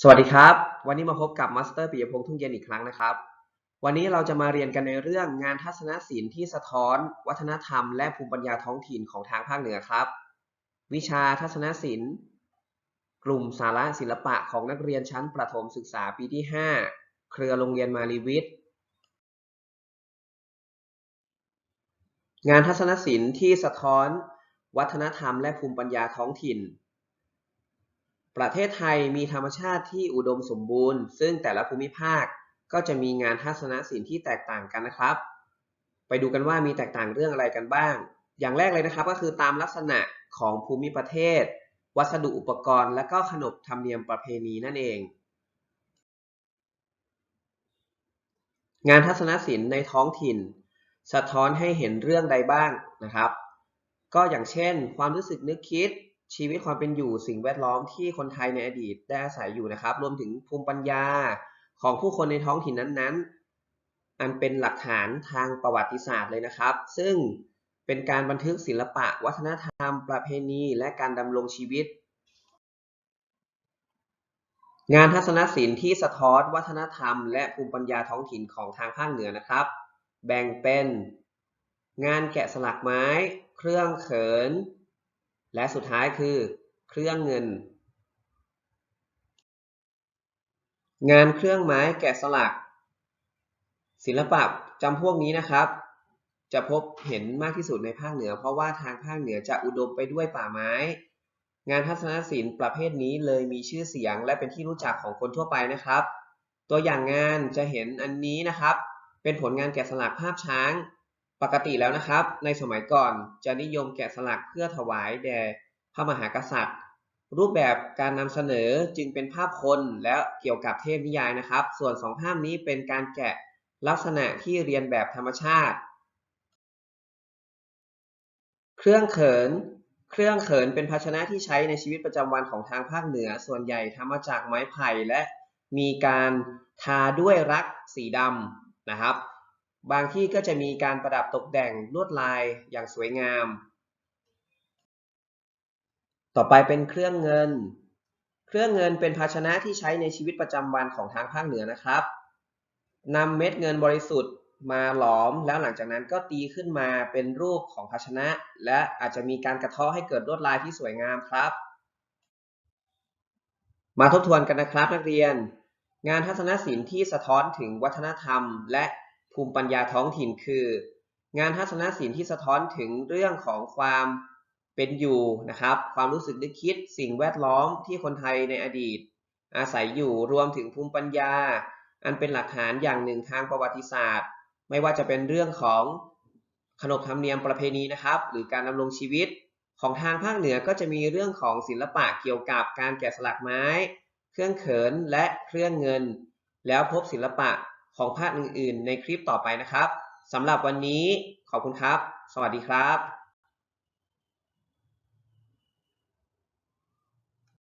สวัสดีครับ วันนี้มาพบกับมาสเตอร์ปิยพงษ์ทุ่งเย็นอีกครั้งนะครับ วันนี้เราจะมาเรียนกันในเรื่องงานทัศนศิลป์ที่สะท้อน วัฒนธรรม และภูมิปัญญาท้องถิ่นของทางภาคเหนือครับ วิชาทัศนศิลป์ กลุ่มสาระศิลปะของนักเรียนชั้นประถมศึกษาปีที่ 5 เครือโรงเรียนมารีวิทย์งานทัศนศิลป์ที่สะท้อน วัฒนธรรม และภูมิปัญญาท้องถิ่น ประเทศไทยมีธรรมชาติที่อุดมสมบูรณ์ ซึ่งแต่ละภูมิภาคก็จะมีงานทัศนศิลป์ที่แตกต่างกันนะครับ ไปดูกันว่ามีแตกต่างเรื่องอะไรกันบ้าง อย่างแรกเลยนะครับก็คือตามลักษณะของภูมิประเทศ วัสดุอุปกรณ์ และก็ขนบธรรมเนียมประเพณีนั่นเอง งานทัศนศิลป์ในท้องถิ่น สะท้อนให้เห็นเรื่องใดบ้างนะครับ ก็อย่างเช่น ความรู้สึกนึกคิด ชีวิตความเป็นอยู่สิ่งแวดล้อมที่คนไทยในอดีตได้อาศัยอยู่นะครับ รวมถึงภูมิปัญญาของผู้คนในท้องถิ่นนั้นๆ อันเป็นหลักฐานทางประวัติศาสตร์เลยนะครับ ซึ่งเป็นการบันทึกศิลปะ วัฒนธรรม ประเพณี และการดำรงชีวิต งานทัศนศิลป์ที่สะท้อนวัฒนธรรม และภูมิปัญญาท้องถิ่นของทางภาคเหนือนะครับ แบ่งเป็น งานแกะสลักไม้ เครื่องเขิน และสุดท้ายคือเครื่องเงิน งานเครื่องไม้แกะสลัก ศิลปะจำพวกนี้นะครับ จะพบเห็นมากที่สุดในภาคเหนือ เพราะว่าทางภาคเหนือจะอุดมไปด้วยป่าไม้ งานทัศนศิลป์ประเภทนี้เลยมีชื่อเสียงและเป็นที่รู้จักของคนทั่วไปนะครับ ตัวอย่างงานจะเห็นอันนี้นะครับ เป็นผลงานแกะสลักภาพช้าง ปกติแล้วนะครับ ในสมัยก่อนจะนิยมแกะสลักเพื่อถวายแด่พระมหากษัตริย์ รูปแบบการนำเสนอจึงเป็นภาพคนและเกี่ยวกับเทพนิยายนะครับ ส่วนสองภาพนี้เป็นการแกะลักษณะที่เรียนแบบธรรมชาติ เครื่องเขิน เครื่องเขินเป็นภาชนะที่ใช้ในชีวิตประจำวันของทางภาคเหนือ ส่วนใหญ่ทำมาจากไม้ไผ่และมีการทาด้วยรักสีดำนะครับ บางที่ก็จะมีการประดับตกแต่งลวดลายอย่างสวยงาม ต่อไปเป็นเครื่องเงิน เครื่องเงินเป็นภาชนะที่ใช้ในชีวิตประจำวันของทางภาคเหนือนะครับนำเม็ดเงินบริสุทธิ์มาหลอม แล้วหลังจากนั้นก็ตีขึ้นมาเป็นรูปของภาชนะ และอาจจะมีการกระเทาะให้เกิดลวดลายที่สวยงามครับ มาทบทวนกันนะครับนักเรียน งานทัศนศิลป์ที่สะท้อนถึงวัฒนธรรม และ ภูมิปัญญาท้องถิ่นคือ งานทัศนศิลป์ที่สะท้อนถึงเรื่องของความเป็นอยู่นะครับ ความรู้สึกนึกคิดสิ่งแวดล้อมที่คนไทยในอดีต อาศัยอยู่รวมถึงภูมิปัญญา อันเป็นหลักฐานอย่างหนึ่งทางประวัติศาสตร์ ไม่ว่าจะเป็นเรื่องของขนบธรรมเนียมประเพณีนะครับ หรือการดำรงชีวิตของทางภาคเหนือก็จะมีเรื่องของศิลปะเกี่ยวกับการแกะสลักไม้ เครื่องเขินและเครื่องเงิน แล้วพบศิลปะ ของภาคอื่นๆ ในคลิปต่อไปนะครับสำหรับวันนี้ขอบคุณครับ สวัสดีครับ